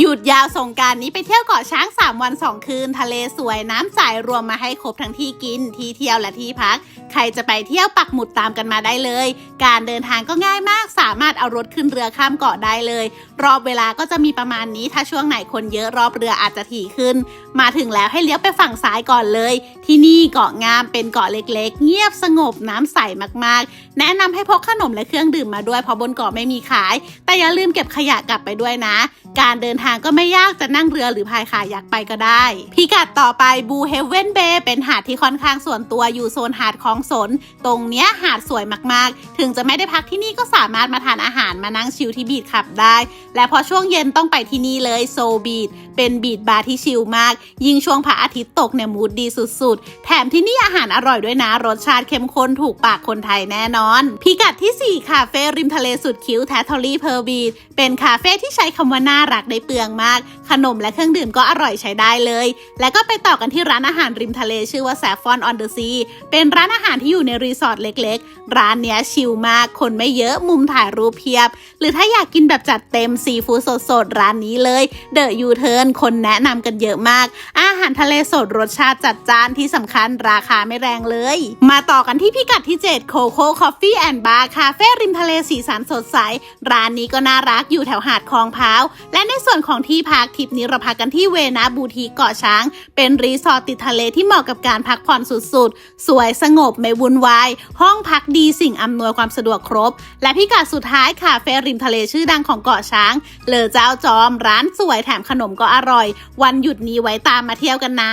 หยุดยาวสงการนี้ไปเที่ยวเกาะช้าง 3 วัน 2 คืน ทะเลสวยน้ำใสรวมมาให้ครบทั้งที่กิน ที่เที่ยวและที่พัก ใครจะไปเที่ยวปักหมุดตามกันมาได้เลย การเดินทางก็ง่ายมากสามารถเอารถขึ้นเรือข้ามเกาะได้เลย รอบเวลาก็จะมีประมาณนี้ถ้าช่วงไหนคนเยอะรอบเรืออาจจะถี่ขึ้น มาถึงแล้วให้เลี้ยวไปฝั่งซ้ายก่อนเลย ที่นี่เกาะงามเป็นเกาะเล็กๆ เงียบสงบน้ำใสมากๆ แนะนำให้พกขนมและเครื่องดื่มมาด้วยเพราะบนเกาะไม่มีขาย แต่อย่าลืมเก็บขยะกลับไปด้วยนะ การเดินทางก็ไม่ยากจะนั่งเรือหรือพายขายักไปก็ได้ พิกัดต่อไปบูเฮเวนเบย์เป็นหาดที่ค่อนข้างส่วนตัวอยู่โซนหาดของสน ตรงเนี้ยหาดสวยมากๆ ถึงจะไม่ได้พักที่นี่ก็สามารถมาทานอาหารมานั่งชิลที่บีดขับได้ และพอช่วงเย็นต้องไปที่นี่เลยโซบีดเป็นบีดบาร์ที่ชิลมาก ยิ่งช่วงพระอาทิตย์ตกเนี่ยมูดดีสุดๆ แถมที่นี่อาหารอร่อยด้วยนะ รสชาติเข้มข้นถูกปากคนไทยแน่นอน พิกัดที่ 4 คาเฟ่ริมทะเลสุดคิ้วแททอรี่เพอร์บีดเป็นคาเฟ่ที่ใช้คำว่าน่ารักได้เปืองมาก ขนมและเครื่องดื่มก็อร่อยใช้ได้เลย แล้วก็ไปต่อกันที่ร้านอาหารริมทะเลชื่อว่าแซฟฟอนออนเดอะซีเป็นร้านอาหารที่อยู่ในรีสอร์ทเล็กๆ ร้านเนี้ยชิลมาก คนไม่เยอะมุมถ่ายรูปเพียบ หรือถ้าอยากกินแบบจัดเต็มซีฟู้ดสดๆ ร้านนี้เลยเดอะยูเทิร์นคนแนะนำกันเยอะมาก อาหารทะเลสดรสชาติจัดจ้านที่สำคัญราคาไม่แรงเลย มาต่อกันที่พิกัดที่7 Coco Coffee and Bar คาเฟ่ริมทะเลสีสันสดใส ร้านนี้ก็น่ารักอยู่แถวหาดคลองพร้าว และในส่วนของที่พักทริปนี้เราพักกันที่เวนาบูทีเกาะช้าง เป็นรีสอร์ทติดทะเลที่เหมาะกับการพักผ่อนสุดๆ สวยสงบไม่วุ่นวาย ห้องพักดีสิ่งอำนวยความสะดวกครบ และพิกัดสุดท้ายคาเฟ่ริมทะเลชื่อดังของเกาะช้าง เลอเจ้าจอมร้านสวยแถมขนมก็อร่อย วันหยุดนี้ไว้ตามมาเที่ยวกันนะ